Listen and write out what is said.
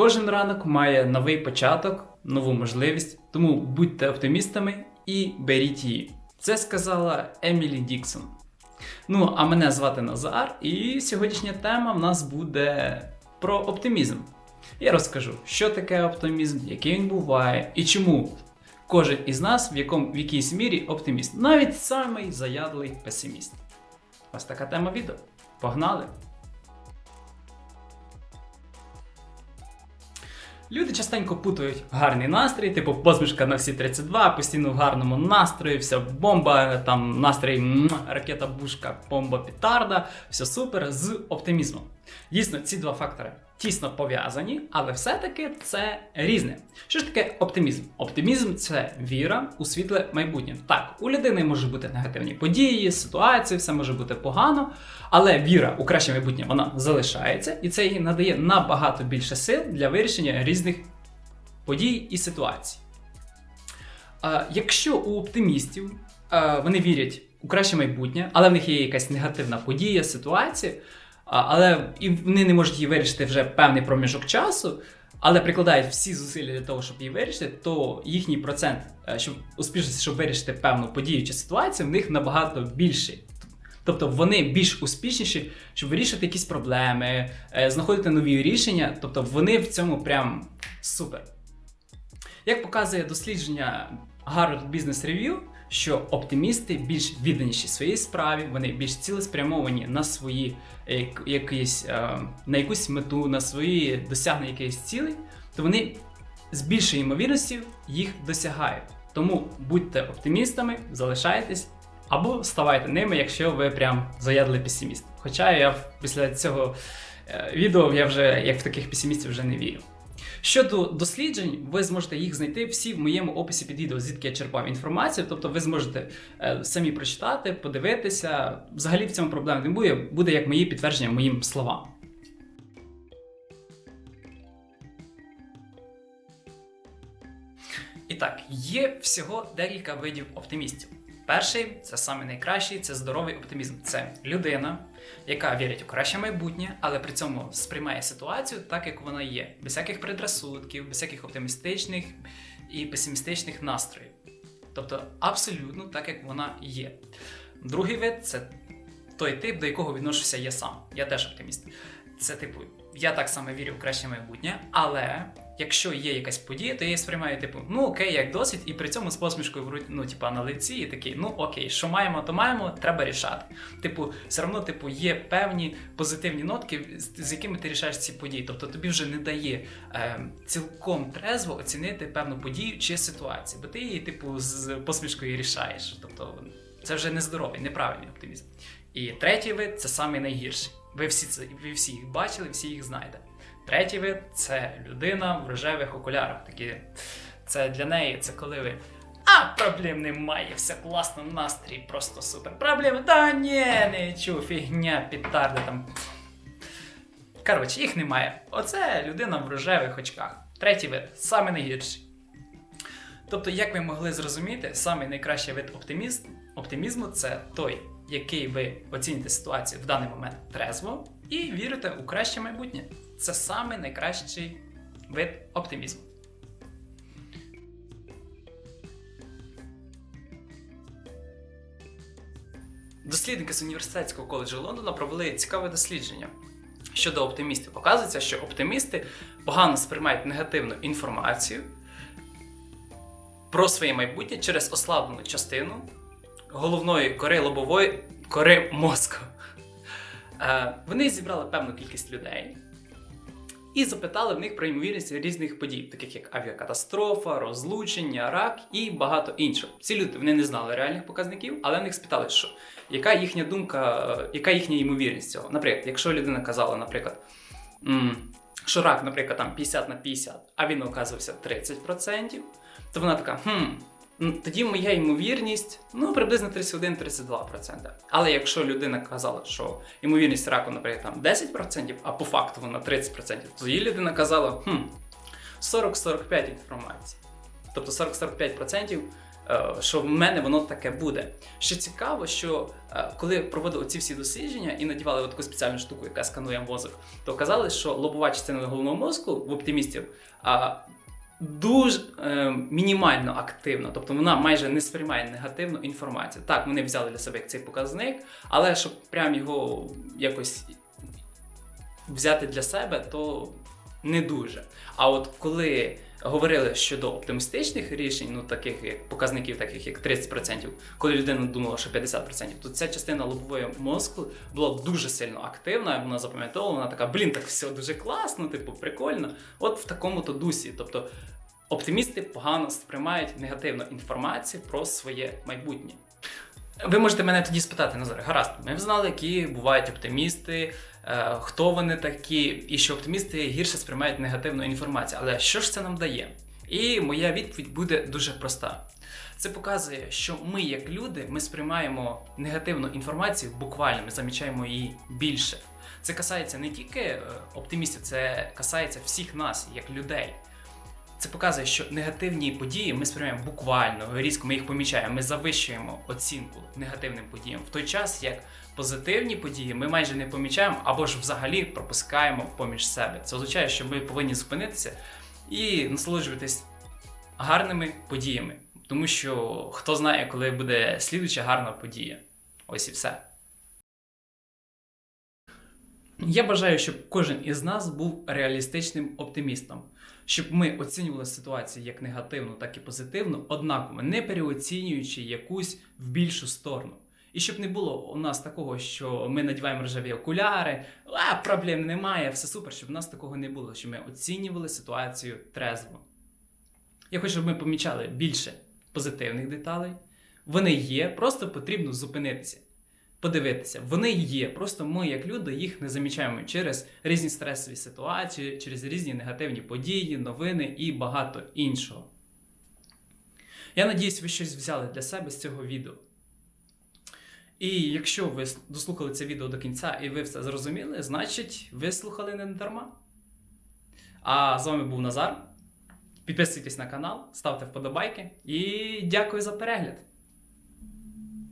Кожен ранок має новий початок, нову можливість, тому будьте оптимістами і беріть її. Це сказала Емілі Діксон. Ну, а мене звати Назар, і сьогоднішня тема в нас буде про оптимізм. Я розкажу, що таке оптимізм, який він буває і чому кожен із нас в, якому, в якійсь мірі оптиміст, навіть самий заядлий песиміст. Ось така тема відео. Погнали! Люди частенько путають гарний настрій, типу посмішка на всі 32, постійно в гарному настрої, вся бомба, там настрій м, ракета бушка, бомба петарда, все супер з оптимізмом. Дійсно, ці два фактори тісно пов'язані, але все-таки це різне. Що ж таке оптимізм? Оптимізм це віра у світле майбутнє. Так, у людини можуть бути негативні події, ситуації, все може бути погано, але віра у краще майбутнє вона залишається, і це їй надає набагато більше сил для вирішення різних подій і ситуацій. Якщо у оптимістів вони вірять у краще майбутнє, але в них є якась негативна подія, ситуація, але і вони не можуть її вирішити вже певний проміжок часу, але прикладають всі зусилля для того, щоб її вирішити, то їхній процент, е, щоб успішності, щоб вирішити певну подію чи ситуацію, в них набагато більший. Тобто вони більш успішніші, щоб вирішити якісь проблеми, е, знаходити нові рішення. Тобто вони в цьому прям супер. Як показує дослідження Harvard Business Review, що оптимісти більш відданіші своїй справі, вони більш цілеспрямовані на свої е, як- якісь, е, на якусь мету, на свої досягнення якихось цілей, то вони з більшою ймовірністю їх досягають. Тому будьте оптимістами, залишайтесь або ставайте ними, якщо ви прям заядлий песиміст. Хоча я після цього е, відео я вже як в таких песимістів вже не вірю. Щодо досліджень, ви зможете їх знайти всі в моєму описі під відео, звідки я черпав інформацію. Тобто ви зможете е, самі прочитати, подивитися. Взагалі в цьому проблем не буде, буде як мої підтвердження моїм словам. І так, є всього декілька видів оптимістів. Перший це саме найкращий, це здоровий оптимізм. Це людина, яка вірить у краще майбутнє, але при цьому сприймає ситуацію так, як вона є, без всяких предрассудків, без всяких оптимістичних і песимістичних настроїв. Тобто абсолютно так, як вона є. Другий вид це той тип, до якого відношуся я сам. Я теж оптиміст. Це типу, я так само вірю в краще майбутнє, але якщо є якась подія, то я її сприймаю, типу, ну окей, як досвід, і при цьому з посмішкою ну, типа, на лиці, і такий, ну окей, що маємо, то маємо, треба рішати. Типу, все одно, типу, є певні позитивні нотки, з якими ти рішаєш ці події. Тобто тобі вже не дає е, цілком трезво оцінити певну подію чи ситуацію, бо ти її, типу, з посмішкою рішаєш. Тобто, це вже нездоровий, неправильний оптимізм. І третій вид це самий найгірший. Ви всі це ви всі їх бачили, всі їх знаєте. Третій вид це людина в рожевих окулярах. Такі це для неї, це коли ви. А проблем немає, все класно, настрій, просто супер. Проблеми? Та ні, не чу, фігня, підтарди там. Коротше, їх немає. Оце людина в рожевих очках. Третій вид, саме найгірший. Тобто, як ви могли зрозуміти, самий найкращий вид оптимізм, оптимізму це той, який ви оціните ситуацію в даний момент трезво і вірите у краще майбутнє. Це самий найкращий вид оптимізму. Дослідники з університетського коледжу Лондона провели цікаве дослідження щодо оптимістів. Показується, що оптимісти погано сприймають негативну інформацію про своє майбутнє через ослаблену частину головної кори лобової кори мозку. Е, Вони зібрали певну кількість людей і запитали в них про ймовірність різних подій, таких як авіакатастрофа, розлучення, рак і багато іншого. Ці люди вони не знали реальних показників, але в них спитали, що яка їхня думка, яка їхня ймовірність цього. Наприклад, якщо людина казала, наприклад, що рак, наприклад, там 50 на 50, а він оказувався 30%, то вона така, хм, тоді моя ймовірність ну, приблизно 31-32%. Але якщо людина казала, що ймовірність раку, наприклад, там 10%, а по факту вона 30%, то її людина казала, хм, 40-45 інформації. Тобто 40-45% е, що в мене воно таке буде. Що цікаво, що е, коли проводили ці всі дослідження і надівали таку спеціальну штуку, яка сканує мозок, то казали, що лобова частина головного мозку в оптимістів дуже е, мінімально активна, тобто вона майже не сприймає негативну інформацію. Так, вони взяли для себе як цей показник, але щоб прям його якось взяти для себе, то не дуже. А от коли говорили щодо оптимістичних рішень, ну таких як показників, таких як 30%, коли людина думала, що 50%, то ця частина лобової мозку була дуже сильно активна, вона запам'ятовувала, вона така, блін, так все дуже класно, типу, прикольно. От в такому то дусі. Тобто оптимісти погано сприймають негативну інформацію про своє майбутнє. Ви можете мене тоді спитати, Назар, гаразд, ми б знали, які бувають оптимісти, хто вони такі, і що оптимісти гірше сприймають негативну інформацію. Але що ж це нам дає? І моя відповідь буде дуже проста. Це показує, що ми, як люди, ми сприймаємо негативну інформацію буквально, ми замічаємо її більше. Це касається не тільки е, оптимістів, це касається всіх нас, як людей. Це показує, що негативні події ми сприймаємо буквально, різко ми їх помічаємо, ми завищуємо оцінку негативним подіям. В той час, як позитивні події ми майже не помічаємо або ж взагалі пропускаємо поміж себе. Це означає, що ми повинні зупинитися і насолоджуватись гарними подіями. Тому що хто знає, коли буде слідуча гарна подія. Ось і все. Я бажаю, щоб кожен із нас був реалістичним оптимістом, щоб ми оцінювали ситуацію як негативну, так і позитивну, однаково не переоцінюючи якусь в більшу сторону. І щоб не було у нас такого, що ми надіваємо рожеві окуляри, а проблем немає, все супер, щоб у нас такого не було, щоб ми оцінювали ситуацію трезво. Я хочу, щоб ми помічали більше позитивних деталей. Вони є, просто потрібно зупинитися подивитися. Вони є. Просто ми, як люди, їх не замічаємо через різні стресові ситуації, через різні негативні події, новини і багато іншого. Я надіюсь, ви щось взяли для себе з цього відео. І якщо ви дослухали це відео до кінця і ви все зрозуміли, значить ви слухали не дарма. А з вами був Назар. Підписуйтесь на канал, ставте вподобайки і дякую за перегляд!